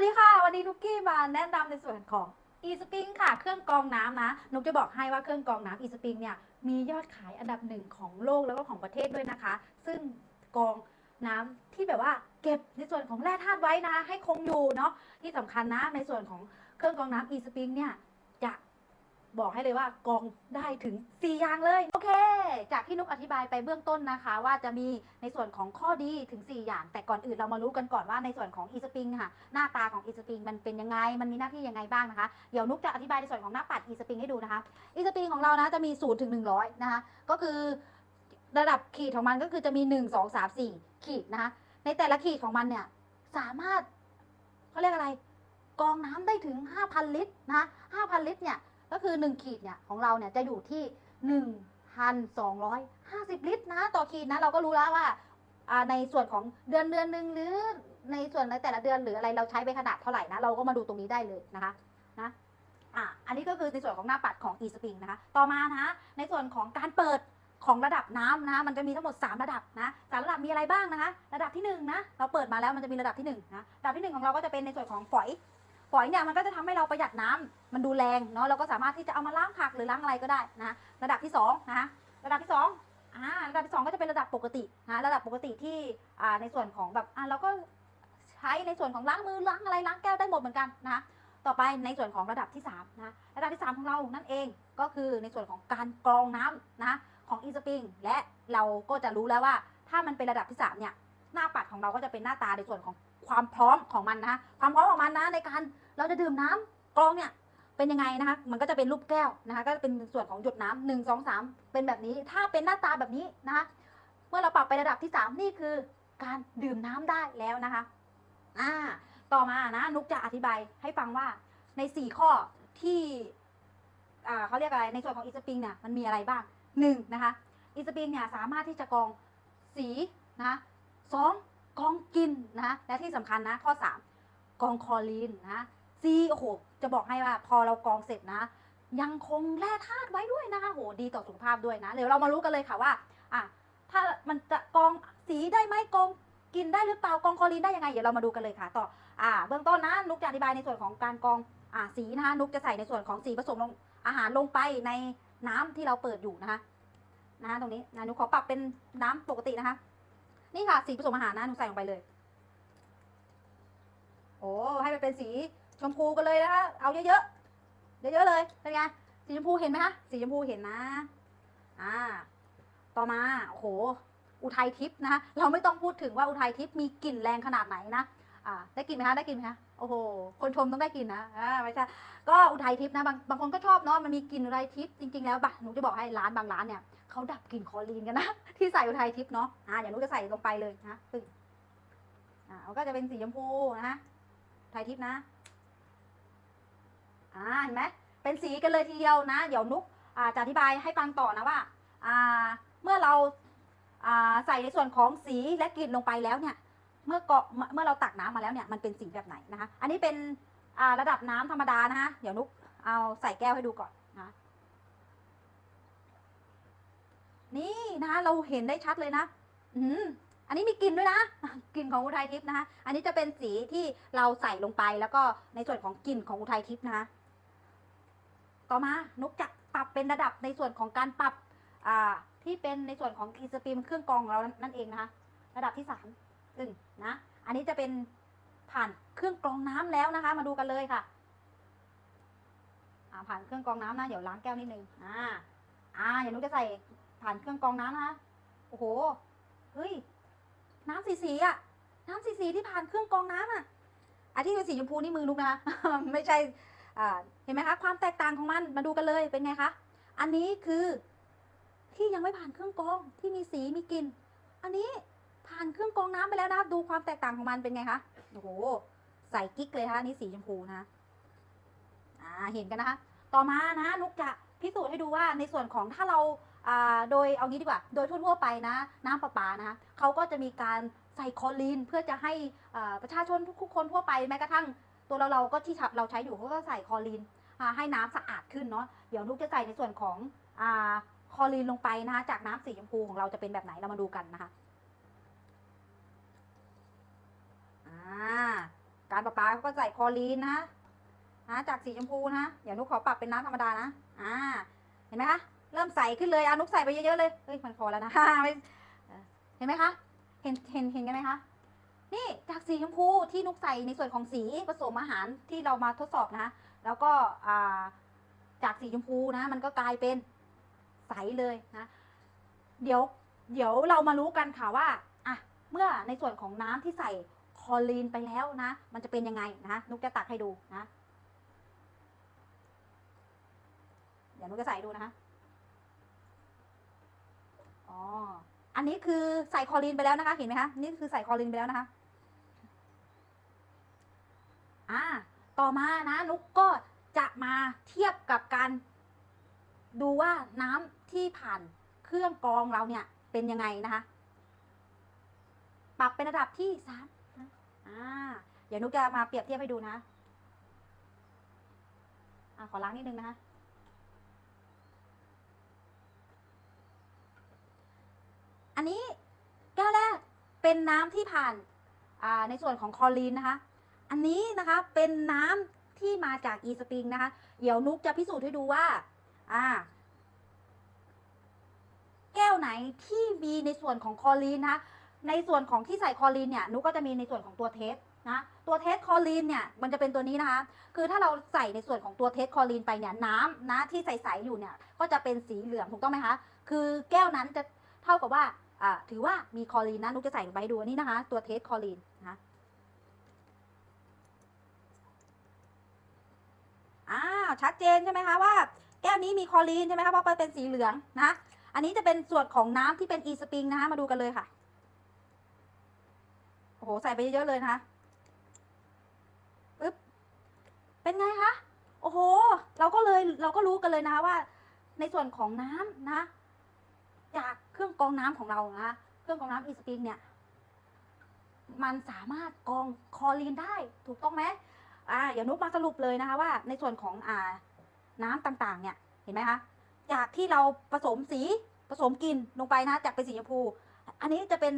วัสดีค่ะ วันนี้นุกกี้มาแนะนำในส่วนของ e spring ค่ะ เครื่องกรองน้ำนะ นุกจะบอกให้ว่าเครื่องกรองน้ำ e spring เนี่ย มียอดขายอันดับหนึ่งของโลกแล้วก็ของประเทศด้วยนะคะ ซึ่งกรองน้ำที่แบบว่าเก็บในส่วนของแร่ธาตุไว้นะ ให้คงอยู่เนาะ ที่สำคัญนะ ในส่วนของเครื่องกรองน้ำ e spring เนี่ยจะ บอกให้เลยว่ากองได้ถึง 4 อย่างเลย โอเค จากที่นุกอธิบายไปเบื้องต้นนะคะ ว่าจะมีในส่วนของข้อดีถึง 4 อย่าง แต่ก่อนอื่นเรามารู้กันก่อนว่าในส่วนของ e spring ค่ะ หน้าตาของ e spring มันเป็นยังไง มันมีหน้าที่ยังไงบ้างนะคะ เดี๋ยวนุกจะอธิบายในส่วนของหน้าปัด e spring ให้ดูนะคะ e spring ของเรานะจะมี0ถึง100นะคะ ก็คือระดับขีดของมันก็คือจะมี 1 2 3 4 ขีดนะคะ ในแต่ละขีดของมันเนี่ยสามารถเขาเรียกอะไร กองน้ำได้ถึง 5,000 ลิตรนะคะ5,000 ลิตรเนี่ย ก็คือ 1 ขีดเนี่ยของเราเนี่ยจะอยู่ที่ 1,250 ลิตรนะ ต่อขีดนะ เราก็รู้แล้วว่าในส่วนของเดือนเดือนหนึ่งหรือในส่วนในแต่ละเดือนหรืออะไรเราใช้ไปขนาดเท่าไหร่นะ เราก็มาดูตรงนี้ได้เลยนะคะนะอะอันนี้ก็คือในส่วนของหน้าปัดของ e spring นะคะ ต่อมานะคะในส่วนของการเปิดของระดับน้ำนะมันจะมีทั้งหมด 3 ระดับนะสามระดับมีอะไรบ้างนะคะ ระดับที่1นะเราเปิดมาแล้วมันจะมีระดับที่1นะระดับที่ 1 ของเราก็จะเป็นในส่วนของฝอย ฝอยเนี่ยมันก็จะทำให้เราประหยัดน้ำมันดูแรงเนาะเราก็สามารถที่จะเอามาล้างผักหรือล้างอะไรก็ได้นะระดับที่2นะคะระดับที่2อ่าระดับที่2ก็จะเป็นระดับปกตินะระดับปกติที่อ่าในส่วนของแบบอ่าเราก็ใช้ในส่วนของล้างมือล้างอะไรล้างแก้วได้หมดเหมือนกันนะคะต่อไปในส่วนของระดับที่3นะระดับที่ 3 ของเรานั่นเองก็คือในส่วนของการกรองน้ำนะของอีสปริงและเราก็จะรู้แล้วว่า ถ้ามันเป็นระดับที่3เนี่ยหน้าปัดของเราก็จะเป็นหน้าตาในส่วนของ ความพร้อมของมันนะคะความพร้อมของมันนะในการเราจะดื่มน้ำกรองเนี่ยเป็นยังไงนะคะ มันก็จะเป็นรูปแก้วนะคะ ก็จะเป็นส่วนของหยดน้ำหนึ่งสองสามเป็นแบบนี้ ถ้าเป็นหน้าตาแบบนี้นะคะ เมื่อเราปรับไประดับที่สามนี่คือการดื่มน้ำได้แล้วนะคะ อ่า ต่อมานะนุกจะอธิบายให้ฟังว่าในสี่ข้อที่อ่าเขาเรียกอะไรในส่วนของอีสปริงเนี่ยมันมีอะไรบ้างหนึ่งนะคะอีสปริงเนี่ยสามารถที่จะกรองสีนะสอง กองกินนะและที่สำคัญนะข้อสามกองคอรีนนะซีโอ้โหจะบอกให้ว่าพอเรากองเสร็จนะ ยังคงแร่ธาตุไว้ด้วยนะคะโหดีต่อสุขภาพด้วยนะเดี๋ยวเรามารู้กันเลยค่ะว่าอะถ้ามันจะกองสีได้ไหมกองกินได้หรือเปล่ากองคอรีนได้ยังไงเดี๋ยวเรามาดูกันเลยค่ะ ต่ออ่าเบื้องต้นนะนุกจะอธิบายในส่วนของการกองอ่าสีนะคะนุกจะใส่ในส่วนของสีผสมลงอาหารลงไปในน้ำที่เราเปิดอยู่นะคะนะคะตรงนี้นะนุกขอปรับเป็นน้ำปกตินะคะ นี่ค่ะสีผสมอาหารนะหนูใส่ลงไปเลย โอ้ให้มันเป็นสีชมพูกันเลยนะคะ เอาเยอะๆ เยอะๆเลย เป็นไง สีชมพูเห็นไหมคะ สีชมพูเห็นนะ อ่า ต่อมา โอ้โห อุทัยทิพย์นะคะ เราไม่ต้องพูดถึงว่าอุทัยทิพย์มีกลิ่นแรงขนาดไหนนะ อ่าได้กลิ่นไหมคะได้กลิ่นไหมคะโอ้โหคนชมต้องได้กลิ่นนะอ่าไม่ใช่ก็อุทัยทิพย์นะบางบางคนก็ชอบเนาะมันมีกลิ่นอุทัยทิพย์จริงๆแล้วบะหนูจะบอกให้ร้านบางร้านเนี่ยเขาดับกลิ่นคอรีนกันนะที่ใส่อุทัยทิพย์เนาะอ่าเดี๋ยวหนูจะใส่ลงไปเลยนะปึ้งอ่ามันก็จะเป็นสีชมพูนะคะไทยทิพย์นะอ่าเห็นไหมเป็นสีกันเลยทีเดียวนะ เดี๋ยวนุกอ่าจะอธิบายให้ฟังต่อนะว่าอ่าเมื่อเราอ่าใส่ในส่วนของสีและกลิ่นลงไปแล้วเนี่ย มื่อเกาะเมื่อเราตักน้ำมาแล้วเนี่ยมันเป็นสีแบบไหนนะคะ อันนี้เป็นระดับน้ำธรรมดานะคะเดี๋ยวนุกเอาใส่แก้วให้ดูก่อนนะนี่นะคะเราเห็นได้ชัดเลยนะอืมอันนี้มีกลิ่นด้วยนะกลิ่นของอุทัยทิพย์นะคะอันนี้จะเป็นสีที่เราใส่ลงไปแล้วก็ในส่วนของกลิ่นของอุทัยทิพย์นะคะต่อมานุกจะปรับเป็นระดับในส่วนของการปรับอ่าที่เป็นในส่วนของอีสตรีมเครื่องกรองของเรานั่นเองนะคะระดับที่สาม ซึ่งนะ อันนี้จะเป็นผ่านเครื่องกรองน้ำแล้วนะคะ มาดูกันเลยค่ะผ่านเครื่องกรองน้ำนะ เดี๋ยวล้างแก้วนิดนึง อ่า อ่าเดี๋ยวนุกจะใส่ผ่านเครื่องกรองน้ำนะคะโอ้โห เฮ้ย น้ำสีสีอะน้ำสีสีที่ผ่านเครื่องกรองน้ำอะอันที่เป็นสีชมพูนี่มือนุกนะคะ ไม่ใช่ อ่า เห็นไหมคะ ความแตกต่างของมัน มาดูกันเลย เป็นไงคะ อันนี้คือ ที่ยังไม่ผ่านเครื่องกรอง ที่มีสี มีกลิ่น อันนี้ ผ่านเครื่องกรองน้ำไปแล้วนะคะดูความแตกต่างของมันเป็นไงคะโอ้โหใส่กิ๊กเลยนะคะนนี้สีชมพูนะคะอ่าเห็นกันนะคะ ต่อมานะนุกจะพิสูจน์ให้ดูว่าในส่วนของถ้าเราอ่าโดยเอางี้ดีกว่า โดยทั่วๆไปนะ น้ำประปานะคะเขาก็จะมีการใส่คอรีนเพื่อจะให้อ่าประชาชนทุกคนทั่วไปแม้กระทั่งตัวเราเราก็ที่เราใช้อยู่เขาก็ใส่คอรีนอ่าให้น้ำสะอาดขึ้นเนาะเดี๋ยวนุกจะใส่ในส่วนของอ่าคอรีนลงไปนะคะจากน้ำสีชมพูของเราจะเป็นแบบไหนเรามาดูกันนะคะ อ่า การประปาเขาก็ใส่คอรีนนะนะจากสีชมพูนะเดี๋ยวนุกขอปรับเป็นน้ำธรรมดานะ อ่า เห็นไหมคะ เริ่มใสขึ้นเลยอานุกใส่ไปเยอะๆเลย เฮ้ย มันพอแล้วนะเห็นไหมคะ เห็น เห็น เห็นกันไหมคะ นี่จากสีชมพูที่นุกใส่ในส่วนของสีผสมอาหารที่เรามาทดสอบนะ แล้วก็อ่าจากสีชมพูนะ มันก็กลายเป็นใสเลยนะ เดี๋ยว เดี๋ยวเรามารู้กันค่ะว่า อะ เมื่อในส่วนของน้ำที่ใส่ คลอรีนไปแล้วนะ มันจะเป็นยังไงนะนุกจะตักให้ดูนะ เดี๋ยวนุกจะใส่ดูนะคะอ๋อ อันนี้คือใส่คอรีนไปแล้วนะคะ เห็นไหมคะ นี่คือใส่คอรีนไปแล้วนะคะ อ่า ต่อมานะ นุกก็จะมาเทียบกับการดูว่าน้ำที่ผ่านเครื่องกรองเราเนี่ยเป็นยังไงนะคะ ปรับเป็นระดับที่สาม อ่าเดี๋ยวนุกจะมาเปรียบเทียบให้ดูนะอ่าขอล้างนิดนึงนะคะอันนี้แก้วแรกเป็นน้ำที่ผ่านในส่วนของคลอรีนนะคะ อันนี้นะคะเป็นน้ำที่มาจากอีสปริงนะคะ เดี๋ยวนุกจะพิสูจน์ให้ดูว่าอ่าแก้วไหนที่มีในส่วนของคลอรีนนะคะ ในส่วนของที่ใส่คลอรีนเนี่ยนุก็จะมีในส่วนของตัวเทสนะตัวเทสคลอรีนเนี่ยมันจะเป็นตัวนี้นะคะ คือถ้าเราใส่ในส่วนของตัวเทสคลอรีนไปเนี่ยน้ำนะที่ใสๆอยู่เนี่ยก็จะเป็นสีเหลืองถูกต้องไหมคะคือแก้วนั้นจะเท่ากับว่าถือว่ามีคลอรีนนะนุกจะใส่ไปดูนนี้นะคะ ตัวเทสคลอรีนนะคะอ้าวชัดเจนใช่ไหมคะว่าแก้วนี้มีคลอรีนใช่ไหมคะเพราะมันเป็นสีเหลืองนะอันนี้จะเป็นส่วนของน้ำที่เป็นอีสปริงนะคะมาดูกันเลยค่ะ โอ้โห ใส่ไปเยอะๆเลยนะคะปึ๊บ เป็นไงคะ โอ้โห เราก็เลยเราก็รู้กันเลยนะคะว่า ในส่วนของน้ำนะ จากเครื่องกรองน้ำของเรานะเครื่องกรองน้ำอีสปริงเนี่ย มันสามารถกรองคอรีนได้ถูกต้องไหมอ่าเดี๋ยวนุกมาสรุปเลยนะคะว่า ในส่วนของอ่าน้ำต่างๆ เนี่ย เห็นไหมคะ จากที่เราผสมสีผสมกลิ่นลงไปนะ จากเป็นสีชมพู อันนี้จะเป็น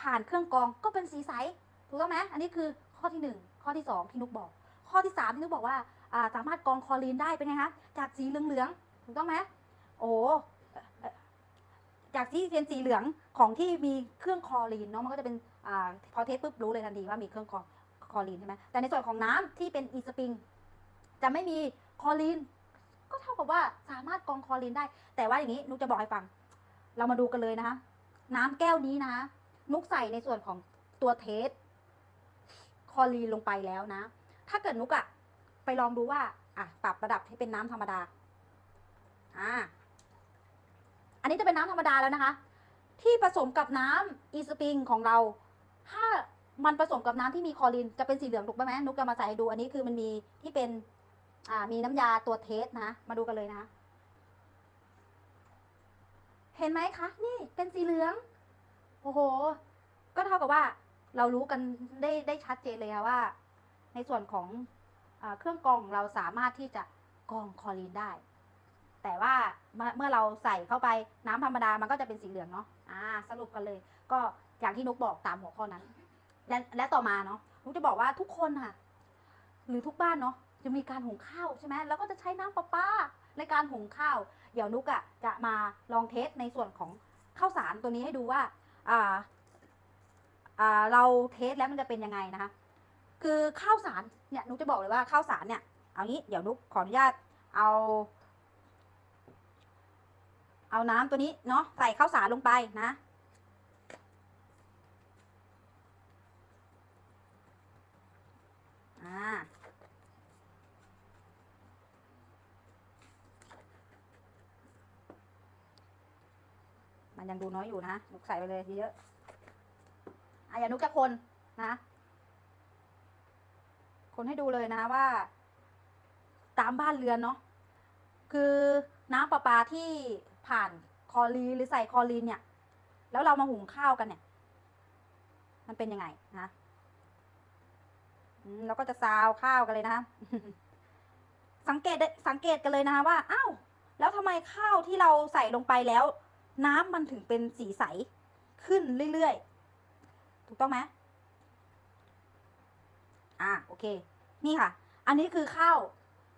ผ่านเครื่องกรองก็เป็นสีใสถูกต้องไหมอันนี้คือข้อที่หนึ่งข้อที่สองที่นุกบอก ข้อที่สามที่นุกบอกว่าสามารถกรองคลอรีนได้เป็นไงคะจากสีเหลืองๆถูกต้องไหมโอ้จากที่เป็นสีเหลืองของที่มีเครื่องคลอรีนเนาะมันก็จะเป็นอพอเทสปุ๊บรู้เลยทันทีว่ามีเครื่องกรองคลอรีนใช่ไหมแต่ในส่วนของน้ำที่เป็นอีสปริงจะไม่มีคลอรีนก็เท่ากับว่าสามารถกรองคลอรีนได้ แต่ว่าอย่างนี้นุกจะบอกให้ฟัง เรามาดูกันเลยนะคะน้ำแก้วนี้นะ นุกใส่ในส่วนของตัวเทสคอรีนลงไปแล้วนะ ถ้าเกิดนุกอะไปลองดูว่า อะ ปรับระดับให้เป็นน้ำธรรมดา อ่า อันนี้จะเป็นน้ำธรรมดาแล้วนะคะ ที่ผสมกับน้ำอีสปริงของเรา ถ้ามันผสมกับน้ำที่มีคอรีนจะเป็นสีเหลืองถูกไหมนุกจะมาใส่ดู อันนี้คือมันมีที่เป็น อ่า มีน้ำยาตัวเทสนะ มาดูกันเลยนะ เห็นไหมคะ นี่เป็นสีเหลือง อ้โห ก็เท่ากับว่าเรารู้กันได้ได้ชัดเจนเลยค่ะว่า ในส่วนของอเครื่องกรองเราสามารถที่จะกรองคลอรีนได้ แต่ว่าเมื่อเราใส่เข้าไปน้ำธรรมดามันก็จะเป็นสีเหลืองเนาะอ่า สรุปกันเลย ก็อย่างที่นุกบอกตามหัวข้อนั้น และและต่อมาเนาะนุกจะบอกว่าทุกคนค่ะ หรือทุกบ้านเนาะจะมีการหุงข้าวใช่ไหมแล้วก็จะใช้น้ำประปาในการหุงข้าว เดี๋ยวนุกอะ่ะจะมาลองเทสในส่วนของข้าวสารตัวนี้ให้ดูว่า อ่าอ่าเราเทสแล้วมันจะเป็นยังไงนะคะ คือข้าวสารเนี่ยนุกจะบอกเลยว่าข้าวสารเนี่ยเอางี้เดี๋ยวนุกขออนุญาตเอา เอาน้ำตัวนี้เนาะใส่ข้าวสารลงไปนะอ่า ยังดูน้อยอยู่นะนุกใส่ไปเลยเยอะๆอะอย่านุกจะคนนะ คนให้ดูเลยนะว่า ตามบ้านเรือนเนาะคือน้ำประปาที่ผ่านคอรีหรือใส่คอรีนเนี่ย แล้วเรามาหุงข้าวกันเนี่ย มันเป็นยังไงนะอืมเราก็จะซาวข้าวกันเลยนะคะสังเกตสังเกตกันเลยนะคะว่าอ้าวแล้วทำไมข้าวที่เราใส่ลงไปแล้ว น้ำมันถึงเป็นสีใสขึ้นเรื่อยๆ ถูกต้องไหมอะโอเค นี่ค่ะ อันนี้คือข้าว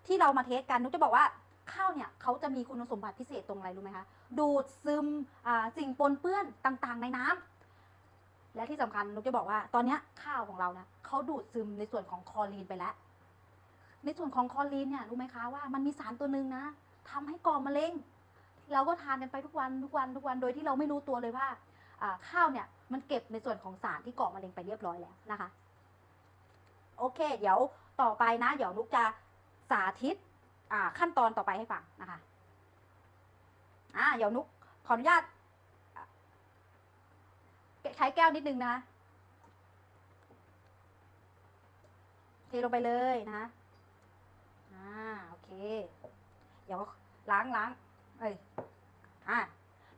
ที่เรามาเทสกันนุกจะบอกว่าข้าวเนี่ยเขาจะมีคุณสมบัติพิเศษตรงอะไรรู้ไหมคะ ดูดซึมสิ่งปนเปื้อนต่างๆ ในน้ำและที่สำคัญนุกจะบอกว่า ตอนนี้ข้าวของเรานะเขาดูดซึมในส่วนของคลอรีนไปแล้ว ในส่วนของคลอรีนเนี่ยรู้ไหมคะว่ามันมีสารตัวหนึ่งนะทำให้ก่อมะเร็ง เราก็ทานกันไปทุกวันทุกวันทุกวันโดยที่เราไม่รู้ตัวเลยว่าข้าวเนี่ยมันเก็บในส่วนของสารที่ก่อมะเร็งไปเรียบร้อยแล้วนะคะ โอเค เดี๋ยวต่อไปนะ เดี๋ยวนุกจะสาธิตขั้นตอนต่อไปให้ฟังนะคะอ่าเดี๋ยวนุกขออนุญาตใช้แก้วนิดนึงนะเทลงไปเลยนะคะอ่าโอเค เดี๋ยวล้างล้าง เอ้ยอ่า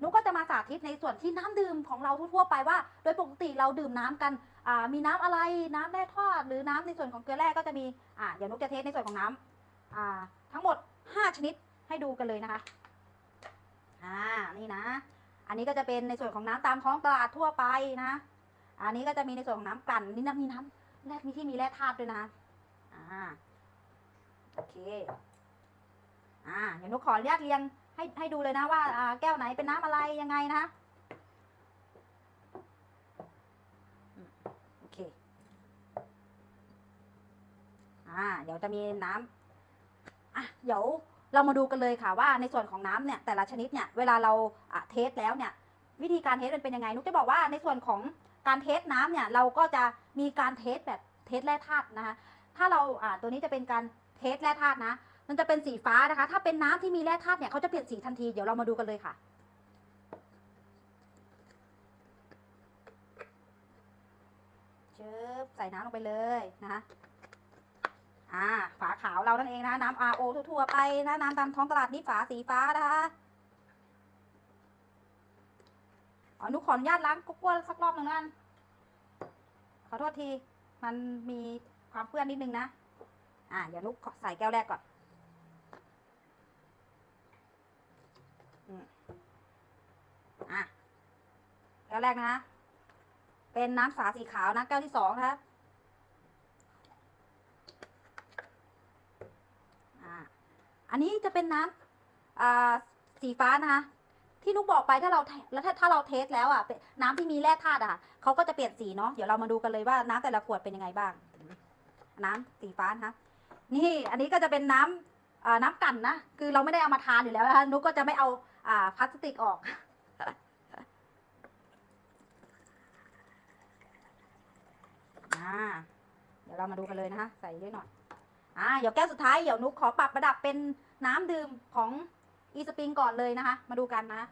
นุกก็จะมาสาธิตในส่วนที่น้ำดื่มของเราทั่วๆไปว่า โดยปกติเราดื่มน้ำกันอ่ามีน้ำอะไรน้ำแร่ทอด หรือน้ำในส่วนของเกลือแร่ก็จะมีอ่าเดี๋ยวนุกจะเทสในส่วนของน้ำอ่าทั้งหมด 5 ชนิดให้ดูกันเลยนะคะอ่านี่นะ อันนี้ก็จะเป็นในส่วนของน้ำตามท้องตลาดทั่วไปนะ อันนี้ก็จะมีในส่วนของน้ำกลั่นนี่นะมีน้ำแร่มีที่มีแร่ธาตุด้วยนะอ่าโอเคอ่าเดี๋ยวนุกขออนุญาตเรียง ให้ให้ดูเลยนะว่าอ่าแก้วไหนเป็นน้ำอะไรยังไงนะโอเคอ่าเดี๋ยวจะมีน้ำอะเดี๋ยวเรามาดูกันเลยค่ะว่าในส่วนของน้ำเนี่ยแต่ละชนิดเนี่ยเวลาเราอะเทสแล้วเนี่ยวิธีการเทสมันเป็นยังไงนุกจะบอกว่าในส่วนของการเทสน้ำเนี่ยเราก็จะมีการเทสแบบเทสแร่ธาตุนะคะถ้าเราอ่าตัวนี้จะเป็นการเทสแร่ธาตุนะ มันจะเป็นสีฟ้านะคะ ถ้าเป็นน้ำที่มีแร่ธาตุเนี่ยเขาจะเปลี่ยนสีทันที เดี๋ยวเรามาดูกันเลยค่ะ เชิบใส่น้ำลงไปเลยนะคะอ่า ฝาขาวเรานั่นเองนะ น้ำ RO ทั่วๆไปนะ น้ำตามท้องตลาดนี่ฝาสีฟ้านะคะอ๋อนุกขออนุญาตล้างกุ๊กวสักรอบหนึ่งแล้วกันขอโทษที มันมีความเปื้อนนิดนึงนะ อ่าเดี๋ยวนุกใส่แก้วแรกก่อน อืม อะแก้วแรกนะเป็นน้ำฝาสีขาวนะแก้วที่สองนะคะอันนี้จะเป็นน้ำสีฟ้านะคะที่นุกบอกไปถ้าเราแล้วถ้าถ้าเราเทสแล้วอะน้ำที่มีแร่ธาตุอะเขาก็จะเปลี่ยนสีเนาะเดี๋ยวเรามาดูกันเลยว่าน้ำแต่ละขวดเป็นยังไงบ้าง น้ำสีฟ้านะนี่อันนี้ก็จะเป็นน้ำอ่าน้ำกันนะคือเราไม่ได้เอามาทานอยู่แล้วนะคะนุกก็จะไม่เอาอ่าพลาสติกออก อ่า เดี๋ยวเรามาดูกันเลยนะคะ ใส่ด้วยหน่อย อ่าเดี๋ยวแก้วสุดท้ายเดี๋ยวนุกขอปรับระดับเป็นน้ำดื่มของอีสปริงก่อนเลยนะคะ มาดูกันนะ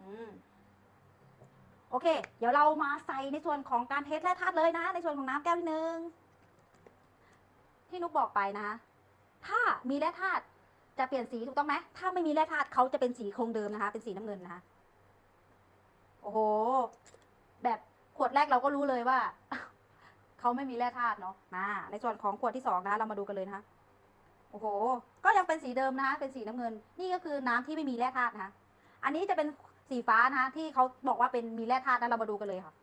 อืมโอเค เดี๋ยวเรามาใส่ในส่วนของการเทสแร่ธาตุเลยนะ ในส่วนของน้ำแก้วที่หนึ่งที่นุกบอกไปนะคะ ถ้ามีแร่ธาตุจะเปลี่ยนสีถูกต้องไหมถ้าไม่มีแร่ธาตุเขาจะเป็นสีคงเดิมนะคะ เป็นสีน้ำเงินนะคะ โอ้โห แบบขวดแรกเราก็รู้เลยว่า เขาไม่มีแร่ธาตุเนาะมาในส่วนของขวดที่สองนะ เรามาดูกันเลยนะคะโอ้โห ก็ยังเป็นสีเดิมนะคะ เป็นสีน้ำเงิน นี่ก็คือน้ำที่ไม่มีแร่ธาตุนะคะ อันนี้จะเป็นสีฟ้านะคะที่เขาบอกว่าเป็นมีแร่ธาตุนะเรามาดูกันเลยค่ะ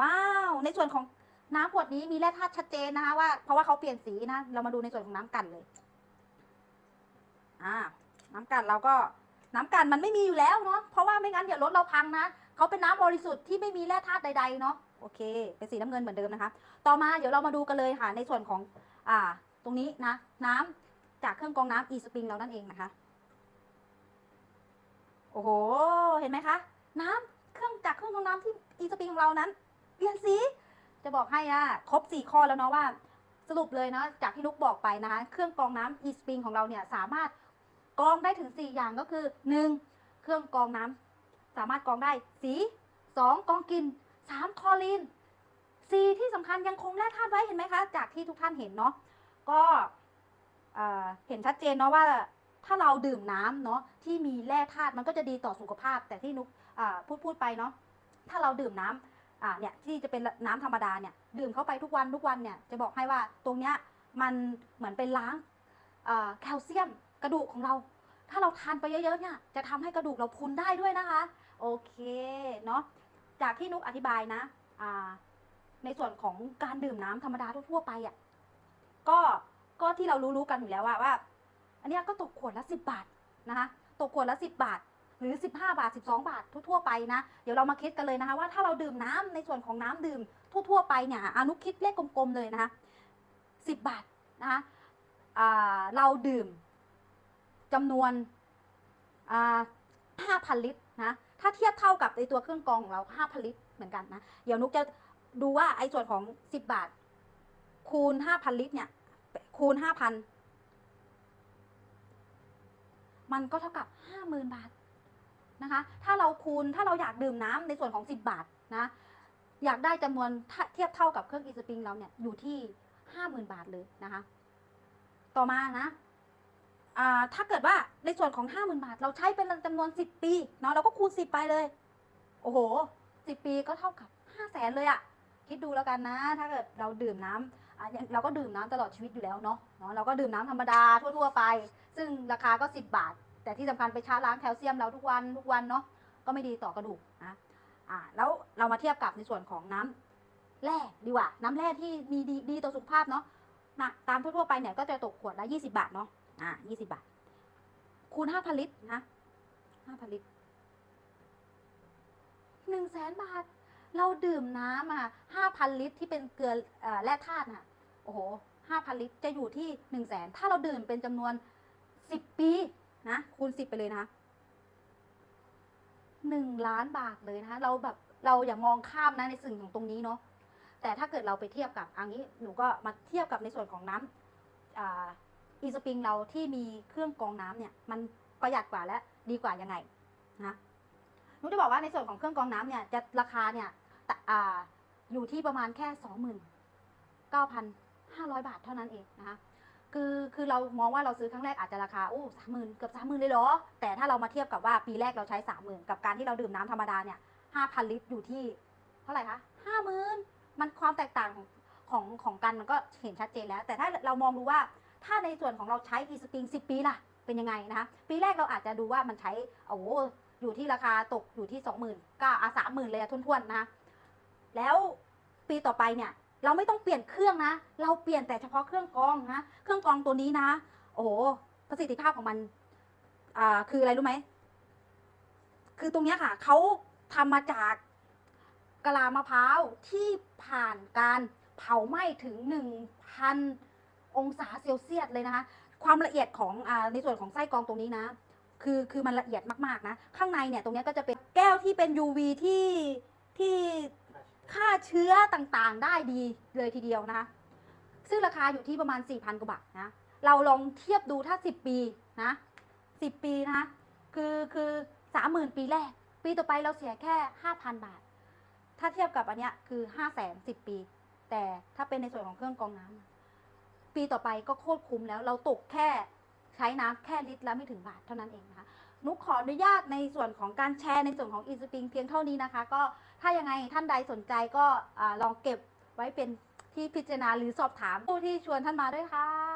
ว้าว ในส่วนของน้ำขวดนี้มีแร่ธาตุชัดเจนนะคะว่าเพราะว่าเขาเปลี่ยนสีนะ เรามาดูในส่วนของน้ำกันเลย อ่า น้ำกันเราก็ น้ำกันมันไม่มีอยู่แล้วเนาะเพราะว่าไม่งั้นเดี๋ยวรถเราพังนะเขาเป็นน้ำบริสุทธิ์ที่ไม่มีแร่ธาตุใดๆเนาะโอเค เป็นสีน้ำเงินเหมือนเดิมนะคะ ต่อมาเดี๋ยวเรามาดูกันเลยค่ะในส่วนของอ่าตรงนี้นะน้ำจากเครื่องกรองน้ำ e spring เรานั่นเองนะคะโอ้โห เห็นไหมคะ น้ำเครื่องจากเครื่องกรองน้ำที่ e spring ของเรานั้นเปลี่ยนสีจะบอกให้อะครบสี่ข้อแล้วเนาะว่า สรุปเลยนะจากที่นุกบอกไปนะคะ เครื่องกรองน้ำ e spring ของเราเนี่ยสามารถ กรองได้ถึง 4 อย่างก็คือ 1. เครื่องกรองน้ำสามารถกรองได้สี 2. กรองกลิ่น 3. คลอรีน 4. ที่สำคัญยังคงแร่ธาตุไว้เห็นไหมคะ จากที่ทุกท่านเห็นเนาะก็เอ่อเห็นชัดเจนเนาะว่าถ้าเราดื่มน้ำเนาะที่มีแร่ธาตุมันก็จะดีต่อสุขภาพ แต่ที่นุกพูดพูดไปเนาะถ้าเราดื่มน้ำเนี่ยที่จะเป็นน้ำธรรมดาเนี่ยดื่มเข้าไปทุกวันทุกวันเนี่ยจะบอกให้ว่าตรงเนี้ยมันเหมือนเป็นล้างแคลเซียมกระดูกของเรา ถ้าเราทานไปเยอะๆเนี่ยจะทำให้กระดูกเราพุนได้ด้วยนะคะ โอเคเนาะจากที่นุกอธิบายนะอ่าในส่วนของการดื่มน้ำธรรมดาทั่วๆไปอะก็ก็ที่เรารู้ๆกันอยู่แล้วว่าว่า อันนี้ก็ตกขวดละสิบบาทนะคะตกขวดละสิบบาทหรือ 15 บาท 12 บาททั่วๆไปนะ เดี๋ยวเรามาคิดกันเลยนะคะว่าถ้าเราดื่มน้ำในส่วนของน้ำดื่มทั่วๆไปเนี่ยอนุคิดเลขกลมๆเลยนะคะ10 บาทนะคะเราดื่ม จำนวนอ่า5,000ลิตรนะ ถ้าเทียบเท่ากับในตัวเครื่องกรองของเรา5,000ลิตรเหมือนกันนะ เดี๋ยวนุกจะดูว่าไอ้ส่วนของ10บาท คูณ5,000ลิตรเนี่ย คูณ5,000มันก็เท่ากับ50,000บาทนะคะ ถ้าเราคูณถ้าเราอยากดื่มน้ำในส่วนของ10บาทนะ อยากได้จำนวนเทียบเท่ากับเครื่องอีสปริงเราเนี่ยอยู่ที่50,000บาทเลยนะคะ ต่อมานะ อ่าถ้าเกิดว่าในส่วนของ 50,000 บาท เราใช้เป็นจำนวน 10 ปีเนาะเราก็คูณ 10 ไปเลย โอ้โห 10 ปีก็เท่ากับ 5 0 0แสนเลยอะคิดดูแล้วกันนะ ถ้าเกิดเราดื่มน้ำอะอย่างเราก็ดื่มน้ำตลอดชีวิตอยู่แล้วเนาะเนาะเราก็ดื่มน้ำธรรมดาทั่วๆไป ซึ่งราคาก็ 10 บาท แต่ที่สำคัญไปชาร์จล้างแคลเซียมเราทุกวันทุกวันเนาะก็ไม่ดีต่อกระดูกนะอ่าแล้วเรามาเทียบกับในส่วนของน้ำแร่ดีกว่า น้ำแร่ที่มีดีดีต่อสุขภาพเนาะนะตามทั่วๆไปเนี่ยก็จะตกขวดละ 20 บาทเนาะ อ่า20บาท คูณ5,000ลิตรนะ5,000ลิตร1 0 0 0 0แสนบาท เราดื่มน้ำอะ5,000ลิตรที่เป็นเกลือเอ่อแร่ธาตุน่ะ โอ้โห5,000ลิตรจะอยู่ที่1 0 0 0 0แสนถ้าเราดื่มเป็นจำนวน10ปีนะคูณ10ไปเลยนะคะ1ล้านบาทเลยนะคะเราแบบเราอย่ามองข้ามนะในสิ่งของตรงนี้เนาะแต่ถ้าเกิดเราไปเทียบกับอันนี้หนูก็มาเทียบกับในส่วนของน้ำ อีสปริงเราที่มีเครื่องกรองน้ำเนี่ยมันประหยัดกว่าและดีกว่ายังไงนะหนูจะบอกว่าในส่วนของเครื่องกรองน้ำเนี่ยจะราคาเนี่ยออยู่ที่ประมาณแค่สองหมื่นเก้าพันห้าร้อยบาทเท่านั้นเองนะคะคือคือเรามองว่าเราซื้อครั้งแรกอาจจะราคาโอ้สามหมื่นเกือบสามหมื่นเลยเหรอ แต่ถ้าเรามาเทียบกับว่าปีแรกเราใช้สามหมื่นกับการที่เราดื่มน้ำธรรมดาเนี่ยห้าพันลิตรอยู่ที่เท่าไหร่คะห้าหมื่นมันความแตกต่างของของของกันมันก็เห็นชัดเจนแล้ว แต่ถ้าเรามองดูว่า ถ้าในส่วนของเราใช้ e s p r i n g 10 ปีล่ะ เป็นยังไงนะคะปีแรกเราอาจจะดูว่ามันใช้โอ้โหอยู่ที่ราคาตกอยู่ที่ 20,000ก็อะ30,000เลยทุ่นๆนะแล้วปีต่อไปเนี่ยเราไม่ต้องเปลี่ยนเครื่องนะ เราเปลี่ยนแต่เฉพาะเครื่องกรองนะ เครื่องกรองตัวนี้นะ โอ้โห ประสิทธิภาพของมัน อ่า คืออะไรรู้ไหม คือตรงนี้ค่ะ เขาทำมาจากกะลามะพร้าวที่ผ่านการเผาไหม้ถึง1,000 องศาเซลเซียสเลยนะคะ ความละเอียดของอในส่วนของไส้กรองตรงนี้นะ คือคือมันละเอียดมากๆนะ ข้างในเนี่ยตรงนี้ก็จะเป็นแก้วที่เป็น UV ที่ที่ฆ่าเชื้อต่างๆ ได้ดีเลยทีเดียวนะคะ ซึ่งราคาอยู่ที่ประมาณ 4,000 กว่าบาทนะ เราลองเทียบดูถ้า 10 ปีนะ 10 ปีนะ คือคือ 30,000 ปีแรก ปีต่อไปเราเสียแค่ 5,000 บาท ถ้าเทียบกับอันเนี้ยคือ 5 0 0 0 0 10 ปี แต่ถ้าเป็นในส่วนของเครื่องกรองน้ำ ปีต่อไปก็โคตรคุ้มแล้ว เราตกแค่ใช้น้ำแค่ลิตรละไม่ถึงบาทเท่านั้นเองนะคะนุกขออนุญาตในส่วนของการแชร์ในส่วนของอีสปริงเพียงเท่านี้นะคะ ก็ถ้ายังไงท่านใดสนใจก็อลองเก็บไว้เป็นที่พิจารณาหรือสอบถามผู้ที่ชวนท่านมาด้วยค่ะ